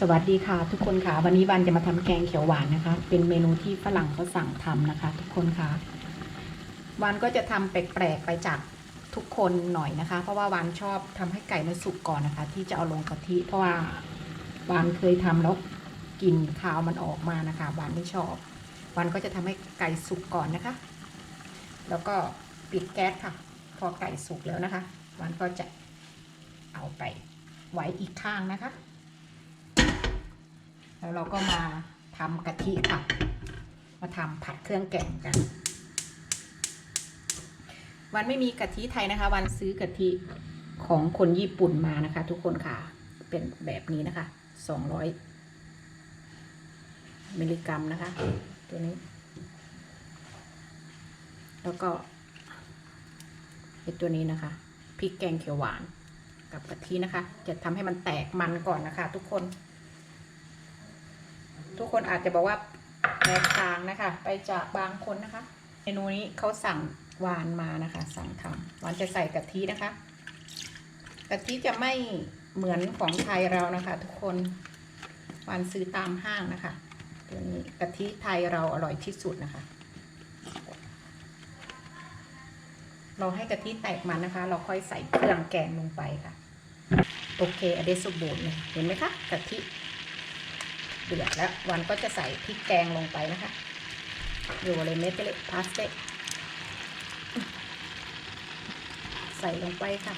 สวัสดีค่ะ ทุกคนค่ะ วันนี้วันจะมาทำแกงเขียวหวานนะคะ เป็นเมนูที่ฝรั่งเขาสั่งทำนะคะ ทุกคนค่ะ วันก็จะทำแปลกๆไปจากทุกคนหน่อยนะคะ เพราะว่าวันชอบทำให้ไก่มันสุกก่อนนะคะ ที่จะเอาลงกะทิเพราะว่าวันเคยทำแล้วกลิ่นคาวมันออกมานะคะวันไม่ชอบ วันก็จะทำให้ไก่สุกก่อนนะคะ แล้วก็ปิดแก๊สค่ะ พอไก่สุกแล้วนะคะ วันก็จะเอาไปไว้อีกข้างนะคะ แล้วเราก็มาทำกะทิค่ะ มาทำผัดเครื่องแกงกัน วันไม่มีกะทิไทยนะคะ วันซื้อกะทิของคนญี่ปุ่นมานะคะ ทุกคนค่ะ เป็นแบบนี้นะคะ สองร้อยมิลลิกรัมนะคะ ตัวนี้ แล้วก็เป็นตัวนี้นะคะพริกแกงเขียวหวานกับกะทินะคะ จะทำให้มันแตกมันก่อนนะคะ ทุกคน ทุกคนอาจจะบอกว่าแตกต่างนะคะ ไปจากบางคนนะคะเมนูนี้เขาสั่งหวานมานะคะ สั่งทำหวานจะใส่กะทินะคะกะทิจะไม่เหมือนของไทยเรานะคะ ทุกคนหวานซื้อตามห้างนะคะตัวนี้กะทิไทยเราอร่อยที่สุดนะคะ เราให้กะทิแตกมันนะคะ เราค่อยใส่เครื่องแกงลงไปค่ะ โอเคอเดสบูรณ์เลยเห็นไหมคะกะทิ เดือดแล้ว วันก็จะใส่พริกแกงลงไปนะคะโยเลเมเตเลพาสเตใส่ลงไปค่ะ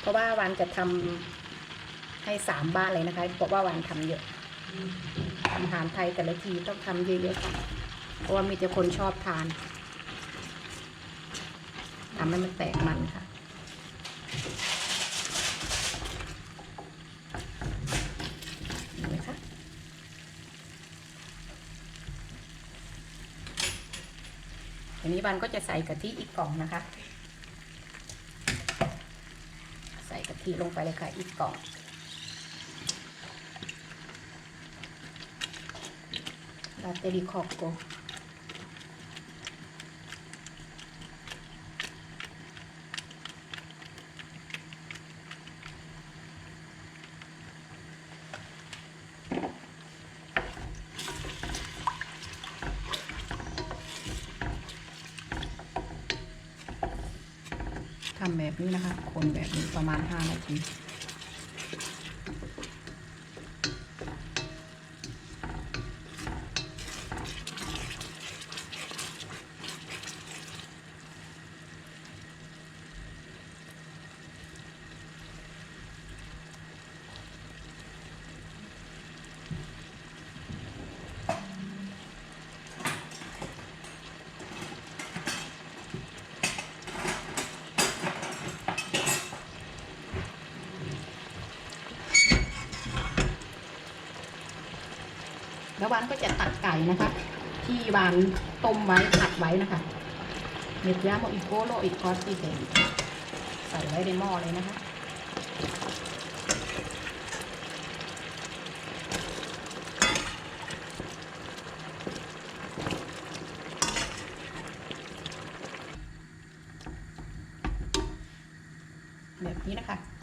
เพราะว่าวันจะทำให้สามบ้านเลยนะคะ เพราะว่าวันทำเยอะทำอาหารไทยแต่ละทีต้องทำเยอะๆค่ะเพราะว่ามีแต่คนชอบทานทำให้มันแตกมันค่ะ เห็นไหมคะ ทีนี้บันก็จะใส่กะทิอีกกล่องนะคะ ใส่กะทิลงไปเลยค่ะอีกกล่องลาเตริคอกโก แบบนี้นะคะ คนแบบนี้ประมาณ 5 นาที แล้ววานก็จะตักไก่นะคะ ที่วานต้มไว้ผัดไว้นะคะเม็ดยาโมอิโกโลอิคอสติเซนใส่ไว้ในหม้อเลยนะคะแบบนี้นะคะ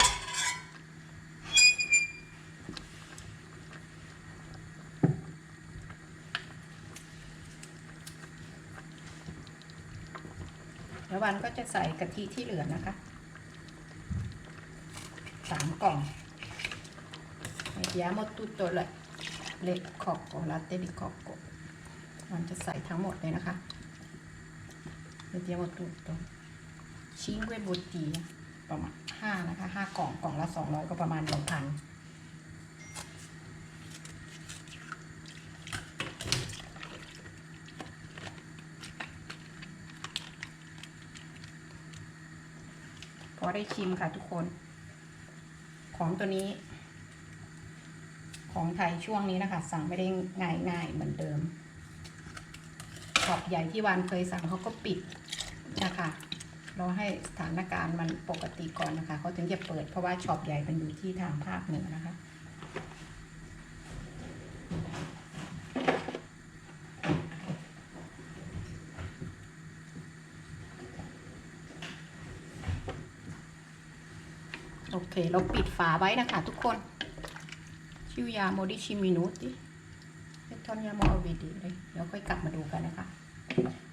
วันก็จะใส่กะทิที่เหลือนะคะสามกล่อง Mettiamo tutto le, le cocco, latte di cocco วันจะใส่ทั้งหมดเลยนะคะ Mettiamo tutto 5 bottiglie ประมาณห้านะคะห้ากล่องกล่องละสองร้อยก็ประมาณหนึ่งพัน อได้ชิมค่ะทุกคน ของตัวนี้ ของไทยช่วงนี้นะคะ สั่งไม่ได้ง่ายง่ายเหมือนเดิมขอบใหญ่ที่วานเคยสั่งเขาก็ปิดนะคะเราให้สถานการณ์มันปกติก่อนนะคะเขาถึงจะเปิดเพราะว่าช็อปใหญ่เป็นอยู่ที่ทางภาคเหนือนะคะ โอเค เราปิดฝาไว้นะคะทุกคน ชิวยาโมดิชิมินุติเทอนยาโมเอาวีดีเลยเดี๋ยวค่อยกลับมาดูกันนะคะ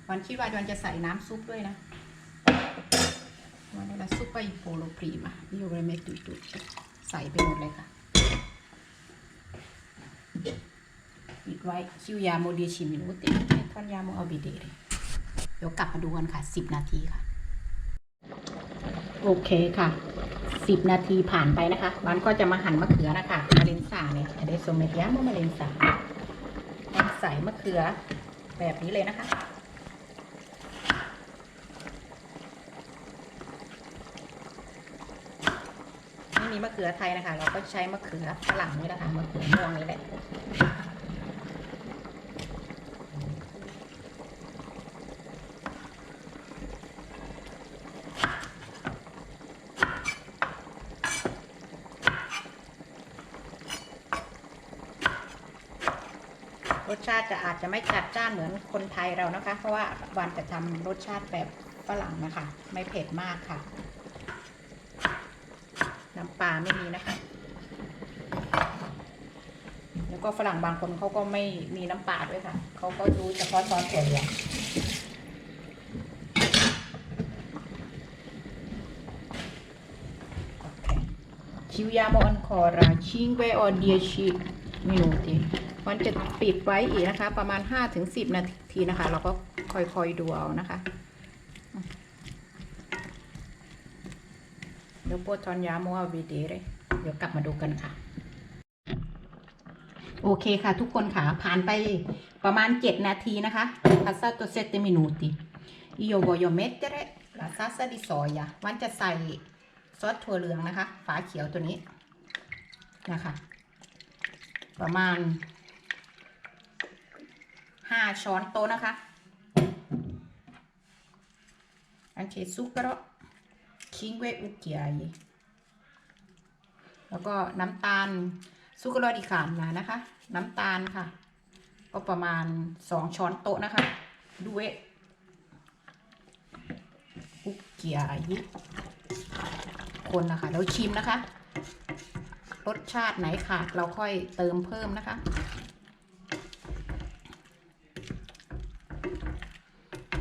วันคิดว่าวันจะใส่น้ำซุปด้วยนะวันนี้ละซุปไปโปโลพรีมานี่อยู่ในเมตุตุใส่ไปหมดเลยค่ะปิดไว้ชิวยาโมดิชิมินุติเทอนยาโมเอาวีดีเลยเดี๋ยวกลับมาดูกันค่ะ 10 นาทีค่ะ โอเคค่ะ สิบนาทีผ่านไปนะคะวันก็จะมาหั่นมะเขือนะคะมาเลนสาเนี่ยอเดโซเมตยามมาเลนสาใส่มะเขือแบบนี้เลยนะคะไม่มีมะเขือไทยนะคะ เราก็ใช้มะเขือฝรั่งนี่แหละค่ะมะเขือม่วงนี่แหละ รสชาติจะอาจจะไม่จัดจ้านเหมือนคนไทยเรานะคะ เพราะว่าวันจะทำรสชาติแบบฝรั่งนะคะ ไม่เผ็ดมากค่ะ น้ำปลาไม่มีนะคะ แล้วก็ฝรั่งบางคนเขาก็ไม่มีน้ำปลาด้วยค่ะ เขาก็รู้เฉพาะซอสถั่วเหลืองโอเค Chiudiamo ancora 5 o 10 minuti มัน จะปิดไว้อีกนะคะ ประมาณ 5-10 นาทีนะคะ เราก็ค่อยๆดูเอานะคะเดี๋ยวโปรตอนยาโมอาวิดีเลยเดี๋ยวกลับมาดูกันค่ะ โอเคค่ะ ทุกคนค่ะ ผ่านไปประมาณ 7 นาทีนะคะ passato 7 minuti io voglio mettere la salsa di soia วันจะใส่ซอสถั่วเหลืองนะคะ ฝาเขียวตัวนี้นะคะ ประมาณ 5 ช้อนโต๊ะนะคะ anche zucchero 5 cucchiai แล้วก็น้ำตาลซุกโรดิคานมานะคะ น้ำตาลค่ะ ก็ประมาณ 2 ช้อนโต๊ะนะคะด้วยคุกเกียยุคนนะคะแล้วชิมนะคะ รสชาติไหนขาดเราค่อยเติมเพิ่มนะคะ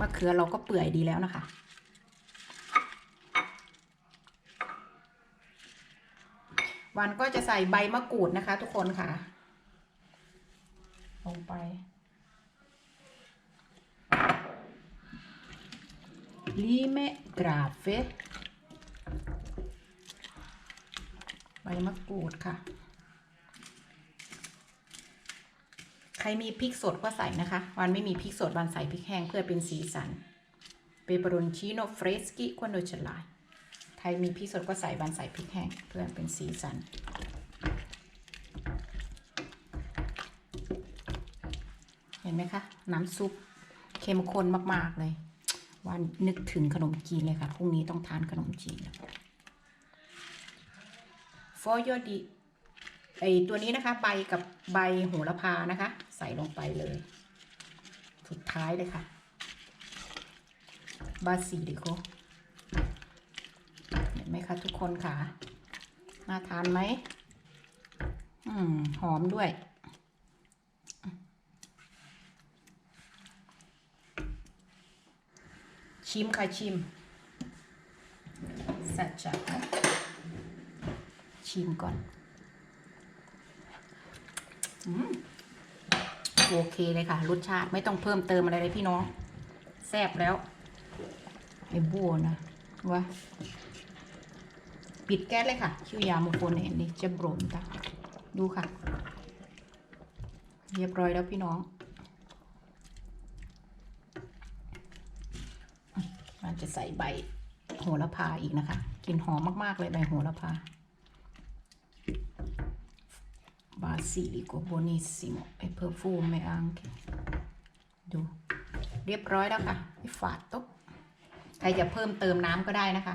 มะเขือเราก็เปื่อยดีแล้วนะคะ วันก็จะใส่ใบมะกรูดนะคะ ทุกคนค่ะ ลงไป ลิเมกราเฟใบมะกรูดค่ะ ใครมีพริกสดก็ใส่นะคะ วันไม่มีพริกสดวันใส่พริกแห้งเพื่อเป็นสีสันเปเปอโรนชิโนเฟรสกิควนโดเชลายใครมีพริกสดก็ใส่วันใส่พริกแห้งเพื่อเป็นสีสันเห็นไหมคะ น้ำซุปเข้มข้นมาก ๆ เลย วันนึกถึงขนมจีนเลยค่ะ พรุ่งนี้ต้องทานขนมจีนฟอยอดีไอตัวนี้นะคะ ใบกับใบโหระพานะคะ ใส่ลงไปเลย สุดท้ายเลยค่ะ บาซิลิโกเห็นไหมคะทุกคนค่ะ น่าทานไหมอืม หอมด้วยชิมค่ะชิมสัจจะชิมก่อน อืม โอเคเลยค่ะ รสชาติไม่ต้องเพิ่มเติมอะไรเลยพี่น้อง แซ่บแล้วไอ้บัวนะวะปิดแก๊สเลยค่ะ ชื่อยาโมโฟเนนนี่จะบรมตาดูค่ะ เรียบร้อยแล้วพี่น้อง มันจะใส่ใบโหระพาอีกนะคะกลิ่นหอมมาก ๆ เลยใบโหระพา basilico buonissimo e profume anche ดูเรียบร้อยแล้วค่ะไม่ฝาดตุ๊บใครจะเพิ่มเติมน้ำก็ได้นะคะ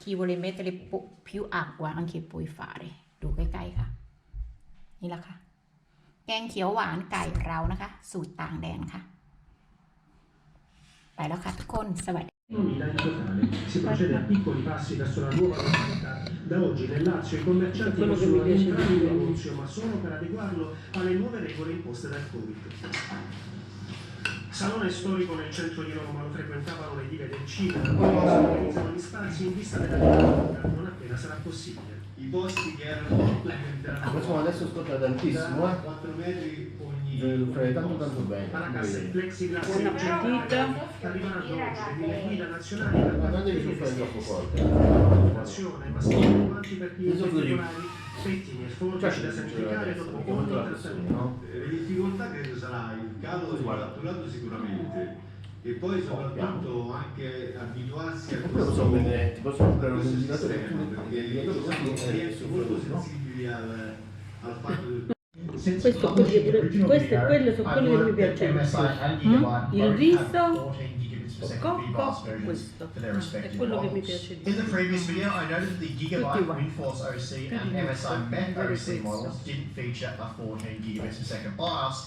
คีโวเลเมตริปุพิวอักวาอังเคปุยฝาเลยดูใกล้ๆค่ะ นี่แหละค่ะ แกงเขียวหวานไก่เรานะคะ สูตรต่างแดนค่ะ ไปแล้วค่ะทุกคน สวัสดี in totale. Si procede a piccoli passi verso la nuova normalità. Da oggi nel Lazio i commercianti Quello che possono mi piace di rientrare in più. negozio, ma solo per adeguarlo alle nuove regole imposte dal Covid. Salone storico nel centro di Roma lo frequentavano le dive del cinema, ora si utilizzano gli spazi in vista della riapertura, non appena sarà possibile. i posti che erano ah, insomma adesso scotta tantissimo eh? 4 metri ogni fai tanto tanto bene ma la cassa è plexiglass una partita arrivano a 12 le guida nazionali. Ma non devi più fare troppo forte. Nazione ma sono quanti partiti particolari pettini e forbici da sacrificare dopo ogni trattamento eh, le difficoltà credo sarà il calo del fatturato sicuramente e poi soprattutto anche abituarsi a Oppure possiamo prendere, ti posso comprare un questo sistema, perché ventilatore sono clienti molto sensibili al, al fatto del Questo, quello, questo e quello sono quelli che mi piacciono. Mm? Il riso, cocco, questo. È quello che mi piace di In the previous video, I noted that the Gigabyte WinForce OC and MSI Met Very OC models didn't feature a 14 gigabits per second BIOS,